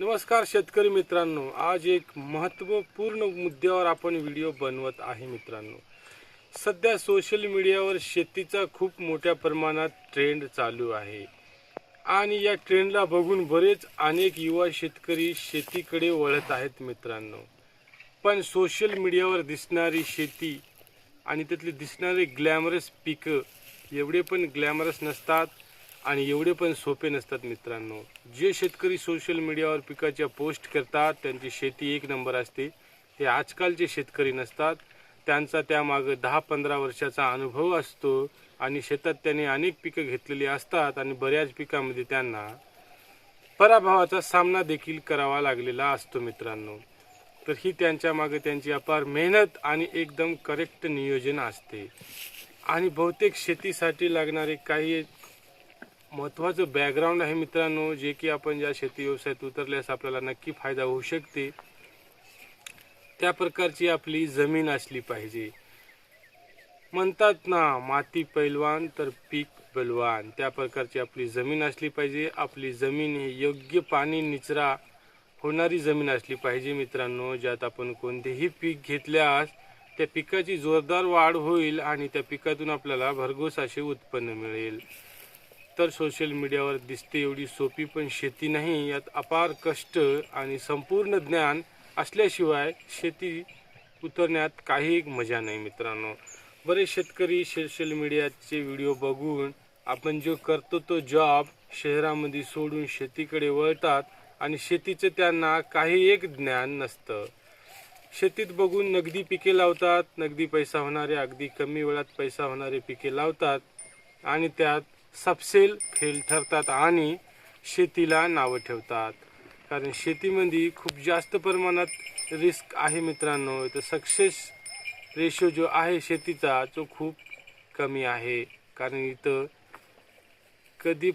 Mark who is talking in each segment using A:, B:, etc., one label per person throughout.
A: नमस्कार शेतकरी मित्रांनो. आज एक महत्त्वपूर्ण मुद्द्यावर आपण व्हिडिओ बनवत आहे मित्रांनो. सध्या सोशल मीडियावर शेतीचा खूप मोठ्या प्रमाणात ट्रेंड चालू आहे. आणि या ट्रेंडला बघून बरेच अनेक युवा शेतकरी शेतीकडे वळत आहेत मित्रांनो. पण सोशल मीडियावर दिसणारी शेती आणि त्यातली दिसणारे ग्लॅमरस पिकं एवढे पण ग्लॅमरस नसतात. आणि एवढे पण सोपे नसतात मित्रांनो. जे शेतकरी सोशल मीडियावर पिकाच्या पोस्ट करतात त्यांची शेती एक नंबर असते. ते आजकालचे शेतकरी नसतात. त्यांचा त्यामागं दहा पंधरा वर्षाचा अनुभव असतो आणि शेतात त्यांनी अनेक पिकं घेतलेली असतात आणि बऱ्याच पिकामध्ये त्यांना पराभवाचा सामना देखील करावा लागलेला असतो मित्रांनो. तर ही त्यांच्या मागे त्यांची अपार मेहनत आणि एकदम करेक्ट नियोजन असते. आणि बहुतेक शेतीसाठी लागणारे काही महत्त्वाचं बॅकग्राऊंड आहे मित्रांनो जे की आपण ज्या शेती व्यवसायात उतरल्यास आपल्याला नक्की फायदा होऊ शकते. त्या प्रकारची आपली जमीन असली पाहिजे. म्हणतात ना माती पैलवान तर पीक बलवान. त्या प्रकारची आपली जमीन असली पाहिजे. आपली जमीन ही योग्य पाणी निचरा होणारी जमीन असली पाहिजे मित्रांनो ज्यात आपण कोणतेही पीक घेतल्यास त्या पिकाची जोरदार वाढ होईल आणि त्या पिकातून आपल्याला भरघोस असे उत्पन्न मिळेल. तर सोशल मीडियावर दिसते एवढी सोपी पण शेती नाही. यात अपार कष्ट आणि संपूर्ण ज्ञान असल्याशिवाय शेती उतरण्यात काही मजा नाही मित्रांनो. बरेच शेतकरी सोशल मीडियाचे व्हिडिओ बघून आपण जो करतो तो जॉब शहरामध्ये सोडून शेतीकडे वळतात आणि शेतीचं त्यांना काही एक ज्ञान नसतं. शेतीत बघून नगदी पिके लावतात नगदी पैसा होणारे अगदी कमी वेळात पैसा होणारे पिके लावतात आणि त्यात सबसेल फेल ठरतात आणि शेतीला नावं ठेवतात. कारण शेतीमध्ये खूप जास्त प्रमाणात रिस्क आहे मित्रांनो. तर सक्सेस रेशो जो आहे शेतीचा तो खूप कमी आहे. कारण इथं कधी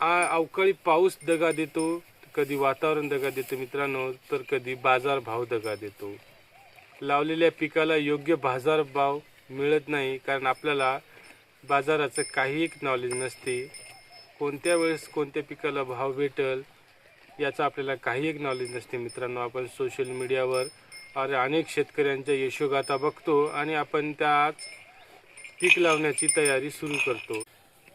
A: अवकाळी पाऊस दगा देतो कधी वातावरण दगा देतो मित्रांनो तर कधी बाजारभाव दगा देतो. लावलेल्या पिकाला योग्य बाजारभाव मिळत नाही कारण आपल्याला बाजाराचं काही एक नॉलेज नसते. कोणत्या वेळेस कोणत्या पिकाला भाव भेटल याचं आपल्याला काही एक नॉलेज नसते. मित्रांनो आपण सोशल मीडियावर अरे अनेक शेतकऱ्यांच्या यशोगाथा बघतो आणि आपण त्याच पीक लावण्याची तयारी सुरू करतो.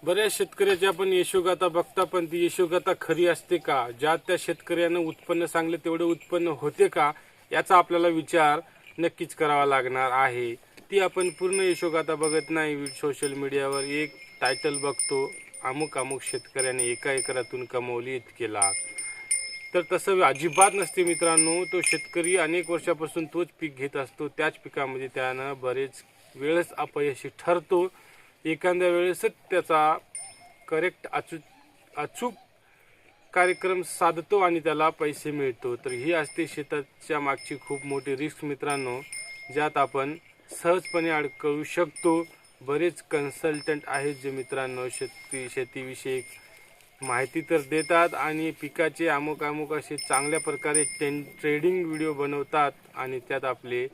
A: बऱ्याच शेतकऱ्याची आपण यशोगाथा बघता पण ती यशोगाथा खरी असते का? ज्या त्या शेतकऱ्यानं उत्पन्न चांगलं तेवढं उत्पन्न होते का? याचा आपल्याला विचार नक्कीच करावा लागणार आहे. ती आपण पूर्ण यशोगाथा बघत नाही. सोशल मीडियावर एक टायटल बघतो. अमुक अमुक शेतकऱ्याने एका एकरातून कमवली इतके लाख. तर तसं अजिबात नसते मित्रांनो. तो शेतकरी अनेक वर्षापासून तोच पीक घेत असतो. त्याच पिकामध्ये त्यानं बरेच वेळेस अपयशी ठरतो. एखाद्या वेळेसच त्याचा करेक्ट अचूक अचूक कार्यक्रम साधतो आणि त्याला पैसे मिळतो. तर ही असते शेताच्या मागची खूप मोठी रिस्क मित्रांनो. ज्यात आपण सहजपणे अडकळू शकतो. बरेच कन्सल्टंट आहेत जे मित्रांनो शेती शेतीविषयी माहिती तर देतात आणि पिकाचे अमुक अमुक असे चांगल्या प्रकारे टेन ट्रेडिंग व्हिडिओ बनवतात आणि त्यात आपले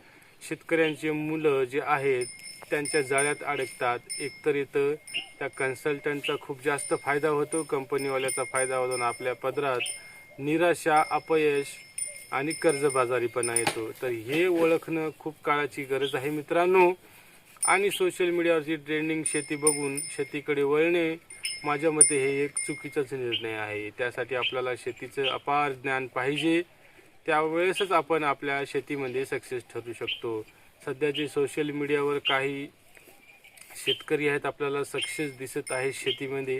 A: शेतकऱ्यांचे मुलं जे आहेत त्यांच्या जाळ्यात अडकतात. एकतर इथं त्या कन्सल्टंटचा खूप जास्त फायदा होतो. कंपनीवाल्याचा फायदा होतो आणि आपल्या पदरात निराशा अपयश आणि कर्जबाजारीपणा येतो. तर हे ओळखणं खूप काळाची गरज आहे मित्रांनो. आणि सोशल मीडियावरची ट्रेंडिंग शेती बघून शेतीकडे वळणे माझ्या मते हे एक चुकीचाच निर्णय आहे. त्यासाठी आपल्याला शेतीचं अपार ज्ञान पाहिजे. त्यावेळेसच आपण आपल्या शेतीमध्ये सक्सेस ठरू शकतो. सध्या जे सोशल मीडियावर काही शेतकरी आहेत आपल्याला सक्सेस दिसत आहे शेतीमध्ये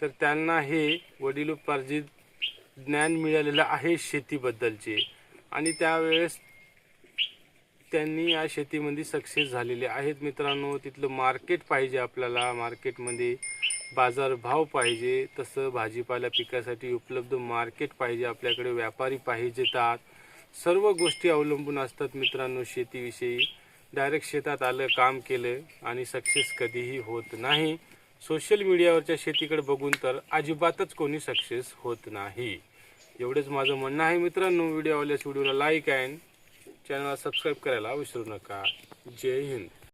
A: तर त्यांना हे वडिलोपार्जित ज्ञान मिळालेलं आहे शेतीबद्दलचे. आणि त्यावेळेस त्यांनी या शेतीमध्ये सक्सेस झालेले आहेत. मित्रांनो तिथलं मार्केट पाहिजे आपल्याला. मार्केटमध्ये बाजारभाव पाहिजे. तसं भाजीपाला पिकासाठी उपलब्ध मार्केट पाहिजे. आपल्याकडे व्यापारी पाहिजेतात. सर्व गोष्टी अवलंबून असतात मित्रांनो शेतीविषयी. डायरेक्ट शेतात आलं काम केलं आणि सक्सेस कधीही होत नाही. सोशल मीडियावरच्या शेतीकडे बघून तर अजिबातच कोणी सक्सेस होत नाही. एवढंच माझं म्हणणं आहे मित्रांनो व्हिडिओ आवडल्यास व्हिडिओला लाईक अँड चॅनलला सबस्क्राईब करायला विसरू नका. जय हिंद.